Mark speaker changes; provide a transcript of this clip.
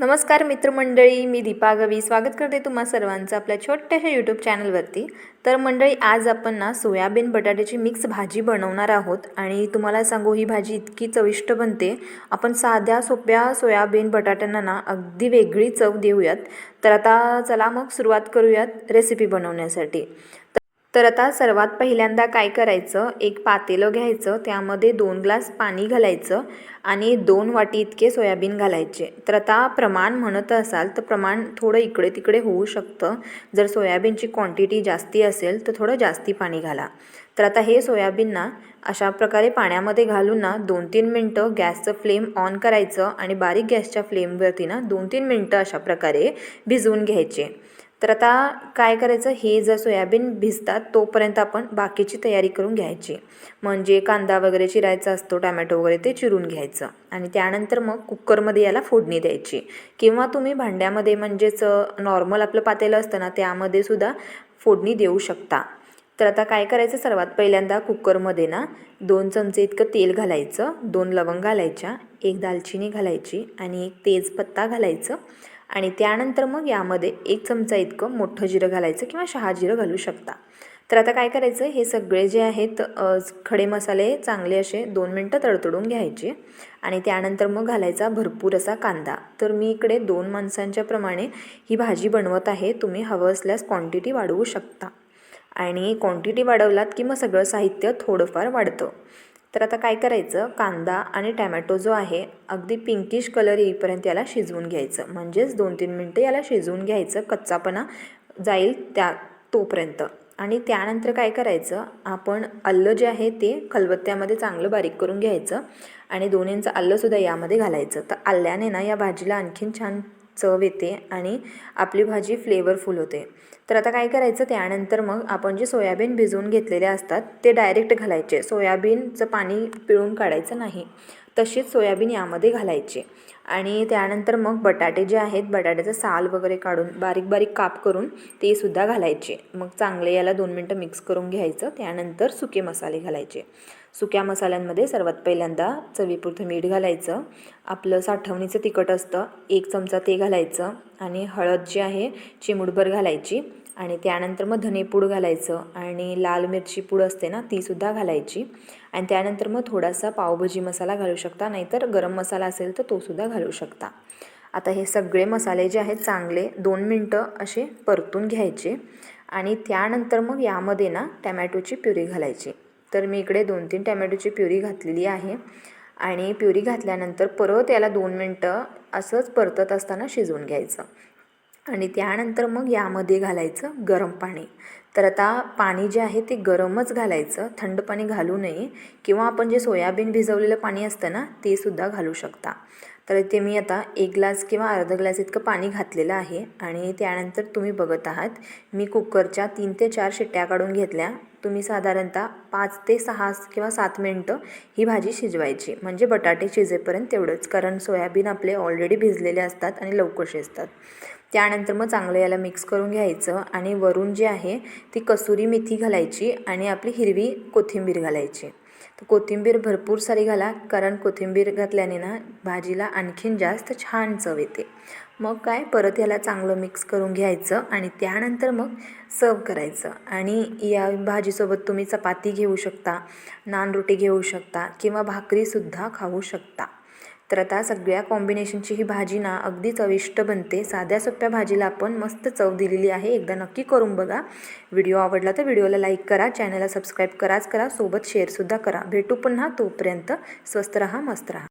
Speaker 1: नमस्कार मित्रमंडळी मी दीपा गवी स्वागत करते तुम्हा सर्वांचं आपल्या छोट्याशा यूट्यूब चॅनलवरती तर मंडळी आज आपण ना सोयाबीन बटाट्याची मिक्स भाजी बनवणार आहोत आणि तुम्हाला सांगू ही भाजी इतकी चविष्ट बनते. आपण साध्या सोप्या सोयाबीन बटाट्यांना ना अगदी वेगळी चव देऊयात. तर आता चला मग सुरुवात करूयात रेसिपी बनवण्यासाठी. तर आता सर्वात पहिल्यांदा काय करायचं? एक पातेलं घ्यायचं त्यामध्ये दोन ग्लास पाणी घालायचं आणि दोन वाटी इतके सोयाबीन घालायचे. तर आता प्रमाण म्हणत असाल तर प्रमाण थोडं इकडे तिकडे होऊ शकतं. जर सोयाबीनची क्वांटिटी जास्ती असेल तर थोडं जास्ती पाणी घाला. तर आता हे सोयाबीनना अशा प्रकारे पाण्यामध्ये घालून ना दोन तीन मिनटं गॅसचं फ्लेम ऑन करायचं आणि बारीक गॅसच्या फ्लेमवरती ना दोन तीन मिनटं अशा प्रकारे भिजवून घ्यायचे. तर आता काय करायचं? हे जर सोयाबीन भिजतात तोपर्यंत आपण बाकीची तयारी करून घ्यायची. म्हणजे कांदा वगैरे चिरायचा असतो टॅमॅटो वगैरे ते चिरून घ्यायचं. आणि त्यानंतर मग कुकरमध्ये याला फोडणी द्यायची. किंवा तुम्ही भांड्यामध्ये म्हणजेच नॉर्मल आपलं पातेलं असतं ना त्यामध्ये सुद्धा फोडणी देऊ शकता. तर आता काय करायचं? सर्वात पहिल्यांदा कुकरमध्ये ना दोन चमचे इतकं तेल घालायचं. दोन लवंग घालायच्या. एक दालचिनी घालायची. आणि एक तेजपत्ता घालायचं. आणि त्यानंतर मग यामध्ये एक चमचा इतकं मोठं जिरं घालायचं किंवा शहा जिरं घालू शकता. तर आता काय करायचं? हे सगळे जे आहेत खडे मसाले चांगले असे दोन मिनटं तडतडून घ्यायचे आणि त्यानंतर मग घालायचा भरपूर असा कांदा. तर मी इकडे दोन माणसांच्या प्रमाणे ही भाजी बनवत आहे. तुम्ही हवं असल्यास क्वांटिटी वाढवू शकता. आणि क्वांटिटी वाढवलात की मग सगळं साहित्य थोडंफार वाढतं. तर आता काय करायचं? कांदा आणि टॅमॅटो जो आहे अगदी पिंकिश कलर येईपर्यंत याला शिजवून घ्यायचं. म्हणजेच दोन तीन मिनटं याला शिजवून घ्यायचं. कच्चापणा जाईल त्या तोपर्यंत. आणि त्यानंतर काय करायचं? आपण आलं जे आहे ते खलबत्त्यामध्ये चांगलं बारीक करून घ्यायचं. आणि दोन इंच आल्लंसुद्धा यामध्ये घालायचं. तर आल्याने ना या भाजीला आणखीन छान चव येते आणि आपली भाजी फ्लेवरफुल होते. तर आता काय करायचं? त्यानंतर मग आपण जे सोयाबीन भिजवून घेतलेले असतात ते डायरेक्ट घालायचे. सोयाबीनचं पाणी पिळून काढायचं नाही. तशीच सोयाबीन यामध्ये घालायचे. आणि त्यानंतर मग बटाटे जे आहेत बटाट्याचं साल वगैरे काढून बारीक बारीक काप करून ते सुद्धा घालायचे. मग चांगले याला दोन मिनटं मिक्स करून घ्यायचं. त्यानंतर सुके मसाले घालायचे. सुक्या मसाल्यांमध्ये सर्वात पहिल्यांदा चवीपुरतं मीठ घालायचं. आपलं साठवणीचं तिखट असतं एक चमचा ते घालायचं. आणि हळद जी आहे चिमुडभर घालायची. आणि त्यानंतर मग धनेपूड घालायचं आणि लाल मिरची पूड असते ना तीसुद्धा घालायची. आणि त्यानंतर मग थोडासा पावभाजी मसाला घालू शकता नाहीतर गरम मसाला असेल तर तोसुद्धा घालू शकता. आता हे सगळे मसाले जे आहेत चांगले दोन मिनटं असे परतून घ्यायचे आणि त्यानंतर मग यामध्ये ना टॅमॅटोची प्युरी घालायची. तर मी इकडे दोन तीन टॅमॅटोची प्युरी घातलेली आहे आणि प्युरी घातल्यानंतर परत याला दोन मिनटं असंच परतत असताना शिजवून घ्यायचं. आणि त्यानंतर मग यामध्ये घालायचं गरम पाणी. तर आता पाणी जे आहे ते गरमच घालायचं थंड पाणी घालू नये किंवा आपण जे सोयाबीन भिजवलेलं पाणी असतं ना ते सुद्धा घालू शकता. तर इथे मी आता एक ग्लास किंवा अर्धा ग्लास इतकं पाणी घातलेलं आहे आणि त्यानंतर तुम्ही बघत आहात मी कुकरच्या तीन ते चार शिट्ट्या काढून घेतल्या. तुम्ही साधारणतः पाच ते सहा किंवा सात मिनटं ही भाजी शिजवायची. म्हणजे बटाटे शिजेपर्यंत तेवढंच कारण सोयाबीन आपले ऑलरेडी भिजलेले असतात आणि लवकर शिजतात. त्यानंतर मग चांगलं याला मिक्स करून घ्यायचं आणि वरून जे आहे ती कसुरी मेथी घालायची आणि आपली हिरवी कोथिंबीर घालायची. तर कोथिंबीर भरपूर सारी घाला कारण कोथिंबीर घातल्याने ना भाजीला आणखीन जास्त छान चव येते. मग काय? परत याला चांगलं मिक्स करून घ्यायचं आणि त्यानंतर मग सर्व करायचं. आणि या भाजीसोबत तुम्ही चपाती घेऊ शकता नान रोटी घेऊ शकता किंवा भाकरीसुद्धा खाऊ शकता. तर आता सगळ्या कॉम्बिनेशनची ही भाजी ना अगदी चविष्ट बनते. साध्या सोप्या भाजीला आपण मस्त चव दिलेली आहे. एकदा नक्की करून बघा. व्हिडिओ आवडला तर व्हिडिओला लाईक करा. चॅनलला सबस्क्राईब कराच करा. सोबत शेअरसुद्धा करा. भेटू पुन्हा तोपर्यंत स्वस्त रहा मस्त रहा.